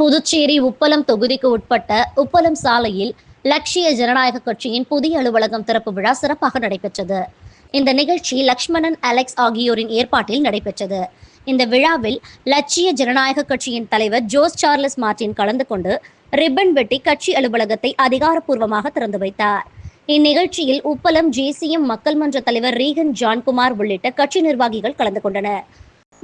புதுச்சேரி உப்பளம் தொகுதிக்கு உட்பட்ட உப்பளம் சாலையில் லட்சிய ஜனநாயக கட்சியின் புதிய அலுவலகம் திறப்பு விழா சிறப்பாக நடைபெற்றது. இந்த நிகழ்ச்சி லக்ஷ்மணன் அலெக்ஸ் ஆகியோரின் ஏற்பாட்டில் நடைபெற்றது. இந்த விழாவில் லட்சிய ஜனநாயக கட்சியின் தலைவர் ஜோஸ் சார்லஸ் மார்டின் கலந்து கொண்டு ரிப்பன் வெட்டி கட்சி அலுவலகத்தை அதிகாரப்பூர்வமாக திறந்து வைத்தார். இந்நிகழ்ச்சியில் உப்பளம் ஜேசிஎம் மக்கள் மன்ற தலைவர் ரீகன் ஜான்குமார் உள்ளிட்ட கட்சி நிர்வாகிகள் கலந்து கொண்டனர்.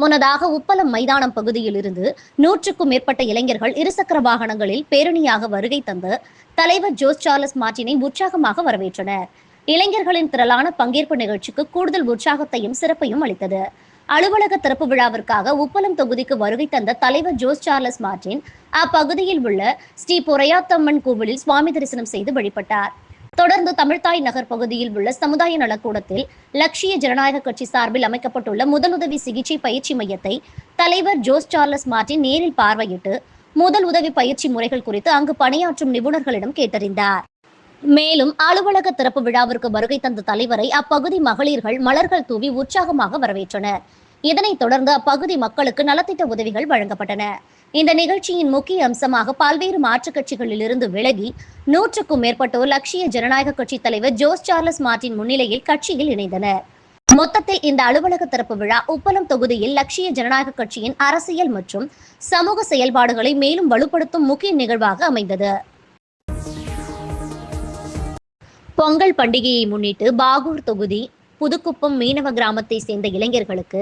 முன்னதாக உப்பலம் மைதானம் பகுதியில் இருந்து நூற்றுக்கும் மேற்பட்ட இளைஞர்கள் இருசக்கர வாகனங்களில் பேரணியாக வருகை தந்து தலைவர் ஜோஸ் சார்லஸ் மார்டினை உற்சாகமாக வரவேற்றனர். இளைஞர்களின் திரளான பங்கேற்பு நிகழ்ச்சிக்கு கூடுதல் உற்சாகத்தையும் சிறப்பையும் அளித்தது. அலுவலக திறப்பு விழாவிற்காக உப்பலம் தொகுதிக்கு வருகை தந்த தலைவர் ஜோஸ் சார்லஸ் மார்டின் அப்பகுதியில் உள்ள ஸ்ரீ பொறையாத்தம்மன் கோவிலில் சுவாமி தரிசனம் செய்து வழிபட்டார். தொடர்ந்து தமிழ்தாய் நகர் பகுதியில் உள்ள சமுதாய நலக்கூடத்தில் லட்சிய ஜனநாயக கட்சி சார்பில் அமைக்கப்பட்டுள்ள முதலுதவி சிகிச்சை பயிற்சி மையத்தை தலைவர் ஜோஸ் சார்லஸ் மார்டின் நேரில் பார்வையிட்டு முதல் உதவி பயிற்சி முறைகள் குறித்து அங்கு பணியாற்றும் நிபுணர்களிடம் கேட்டறிந்தார். மேலும் அலுவலக திறப்பு விழாவிற்கு வருகை தந்த தலைவரை அப்பகுதி மகளிர்கள் மலர்கள் தூவி உற்சாகமாக வரவேற்றனர். இதனைத் தொடர்ந்து அப்பகுதி மக்களுக்கு நலத்திட்ட உதவிகள் வழங்கப்பட்டன. இந்த நிகழ்ச்சியின் முக்கிய அம்சமாக பல்வேறு மாற்றுக் கட்சிகளில் இருந்து விலகி நூற்றுக்கும் மேற்பட்டோர் லட்சிய ஜனநாயக கட்சித் தலைவர் ஜோஸ் சார்லஸ் மார்டின் முன்னிலையில் கட்சியில் இணைந்தனர். மொத்தத்தில் இந்த அலுவலக திறப்பு விழா உப்பளம் தொகுதியில் லட்சிய ஜனநாயக கட்சியின் அரசியல் மற்றும் சமூக செயல்பாடுகளை மேலும் வலுப்படுத்தும் முக்கிய நிகழ்வாக அமைந்தது. பொங்கல் பண்டிகையை முன்னிட்டு பாகூர் தொகுதி புதுக்குப்பம் மீனவ கிராமத்தை சேர்ந்த இளைஞர்களுக்கு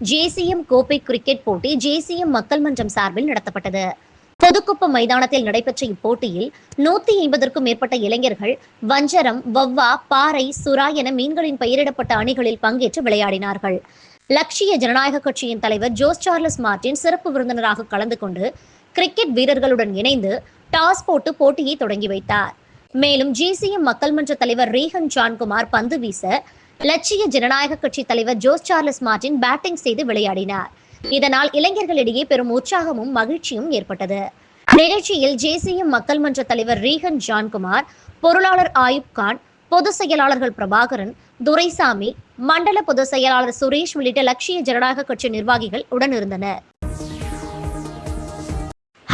ஜேசிஎம் கோப்பை கிரிக்கெட் போட்டி ஜேசிஎம் மக்கள் மன்றம் சார்பில் நடத்தப்பட்டது. பொதுக்குப்பம் மைதானத்தில் நடைபெற்ற இப்போட்டியில் நூத்தி ஐம்பதற்கும் மேற்பட்ட இளைஞர்கள் வஞ்சரம் வவ்வா பாறை சுறா என மீன்களின் பெயரிடப்பட்ட அணிகளில் பங்கேற்று விளையாடினார்கள். லட்சிய ஜனநாயக கட்சியின் தலைவர் ஜோஸ் சார்லஸ் மார்டின் சிறப்பு விருந்தினராக கலந்து கொண்டு கிரிக்கெட் வீரர்களுடன் இணைந்து டாஸ் போட்டு போட்டியை தொடங்கி வைத்தார். மேலும் ஜிசிஎம் மக்கள் மன்ற தலைவர் ரீஹன் ஜான்குமார் பந்து வீச லட்சிய ஜனநாயக கட்சி தலைவர் ஜோஸ் சார்லஸ் மார்டின் பேட்டிங் செய்து விளையாடினார். இதனால் இளைஞர்களிடையே பெரும் உற்சாகமும் மகிழ்ச்சியும் ஏற்பட்டது. நிகழ்ச்சியில் ஜேசிஎம் மக்கள் மன்ற தலைவர் ரீகன் ஜான்குமார் பொருளாளர் ஆயுப் கான் பொதுச் செயலாளர்கள் பிரபாகரன் துரைசாமி மண்டல பொதுச் செயலாளர் சுரேஷ் உள்ளிட்ட லட்சிய ஜனநாயக கட்சி நிர்வாகிகள் உடனிருந்தனர்.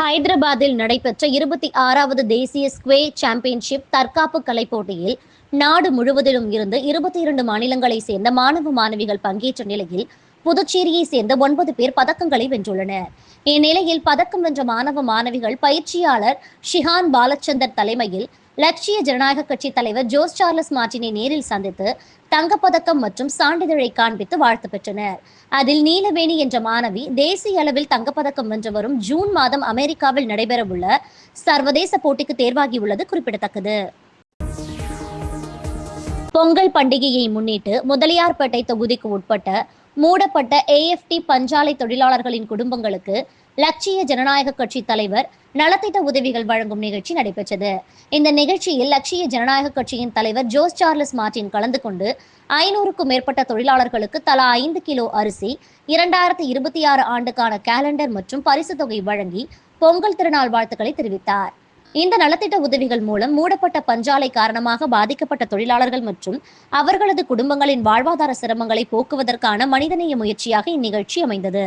ஹைதராபாத்தில் நடைபெற்ற இருபத்தி ஆறாவது தேசிய ஸ்குவே சாம்பியன்ஷிப் தற்காப்பு கலை போட்டியில் நாடு முழுவதிலும் இருந்து இருபத்தி இரண்டு மாநிலங்களை சேர்ந்த மாணவ மாணவிகள் பங்கேற்ற நிலையில் புதுச்சேரியை சேர்ந்த ஒன்பது பேர் பதக்கங்களை வென்றுள்ளனர். இந்நிலையில் பதக்கம் வென்ற மாணவ மாணவிகள் பயிற்சியாளர் ஷிஹான் பாலச்சந்தர் தலைமையில் லட்சிய ஜனநாயக கட்சி தலைவர் ஜோஸ் சார்லஸ் மார்டினை நேரில் சந்தித்து தங்கப்பதக்கம் மற்றும் சான்றிதழை காண்பித்து வாழ்த்து பெற்றனர். அதில் நீலவேணி என்ற மாணவி தேசிய அளவில் தங்கப்பதக்கம் வென்று வரும் ஜூன் மாதம் அமெரிக்காவில் நடைபெறவுள்ள சர்வதேச போட்டிக்கு தேர்வாகியுள்ளது குறிப்பிடத்தக்கது. பொங்கல் பண்டிகையை முன்னிட்டு முதலியார்பேட்டை தொகுதிக்கு உட்பட்ட மூடப்பட்ட ஏஎஃப்டி பஞ்சாலை தொழிலாளர்களின் குடும்பங்களுக்கு லட்சிய ஜனநாயக கட்சி தலைவர் நலத்திட்ட உதவிகள் வழங்கும் நிகழ்ச்சி நடைபெற்றது. இந்த நிகழ்ச்சியில் லட்சிய ஜனநாயக கட்சியின் தலைவர் ஜோஸ் சார்லஸ் மார்டின் கலந்து கொண்டு ஐநூறுக்கும் மேற்பட்ட தொழிலாளர்களுக்கு தலா ஐந்து கிலோ அரிசி இரண்டாயிரத்தி இருபத்தி ஆறு ஆண்டுக்கான கேலண்டர் மற்றும் பரிசு தொகை வழங்கி பொங்கல் திருநாள் வாழ்த்துக்களை தெரிவித்தார். இந்த நலத்திட்ட உதவிகள் மூலம் மூடப்பட்ட பஞ்சாலை காரணமாக பாதிக்கப்பட்ட தொழிலாளர்கள் மற்றும் அவர்களது குடும்பங்களின் வாழ்வாதார சிரமங்களை போக்குவதற்கான மனிதநேய முயற்சியாக இந்நிகழ்ச்சி அமைந்தது.